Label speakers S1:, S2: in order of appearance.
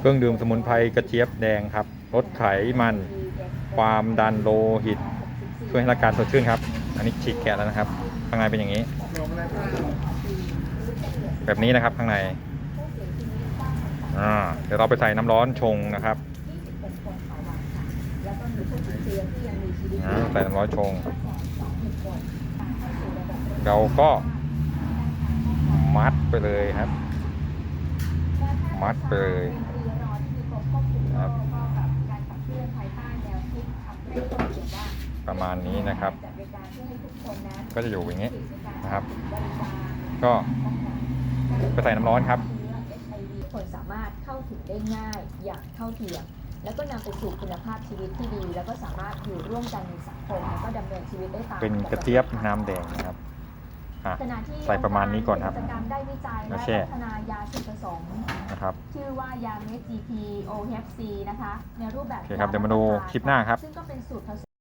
S1: เค
S2: รื่องดื่มสมุนไพรกระเจี๊ยบแดงครับลดไขมัน ความดันโลหิต ช่วยให้ร่างกายสดชื่นครับ อันนี้ฉีกแกะแล้วนะครับ ข้างในเป็นอย่างนี้ แบบนี้นะครับข้างในเดี๋ยวเราไปใส่น้ำร้อนชงนะครับใส่น้ำร้อนชง เราก็ มัดไปเลยครับ มัดไปเลยครับ ประมาณนี้นะครับ ก็จะอยู่อย่างนี้นะครับ ก็ไปใส่น้ำร้อนครับ
S1: คนสามารถเข้าถึงได้ง่ายอย่างเท่าเทียมแล้วก็นำไปสู่คุณภาพชีวิตที่ดี แล้วก็สามารถอยู่ร่วมกันในสังคมแล้วก็ดำเนินชีวิตได้ตาม
S2: เป็นกระเจี๊ยบน้ำแดงนะครับ อะ
S1: ขณะที่
S2: ใส่ประมาณนี้ก่อนครับ
S1: กิจกรรมได้วิจัย
S2: แล้
S1: และ
S2: วแช่
S1: พัฒนายาสูตรผสม
S2: นะครับ
S1: ชื่อว่ายาเม็ด GP OHC นะคะในรูปแบบ
S2: โอเคครับเดี๋ยวมาดูคลิปหน้าครับ
S1: ซึ่งก็เป็นสูตรผส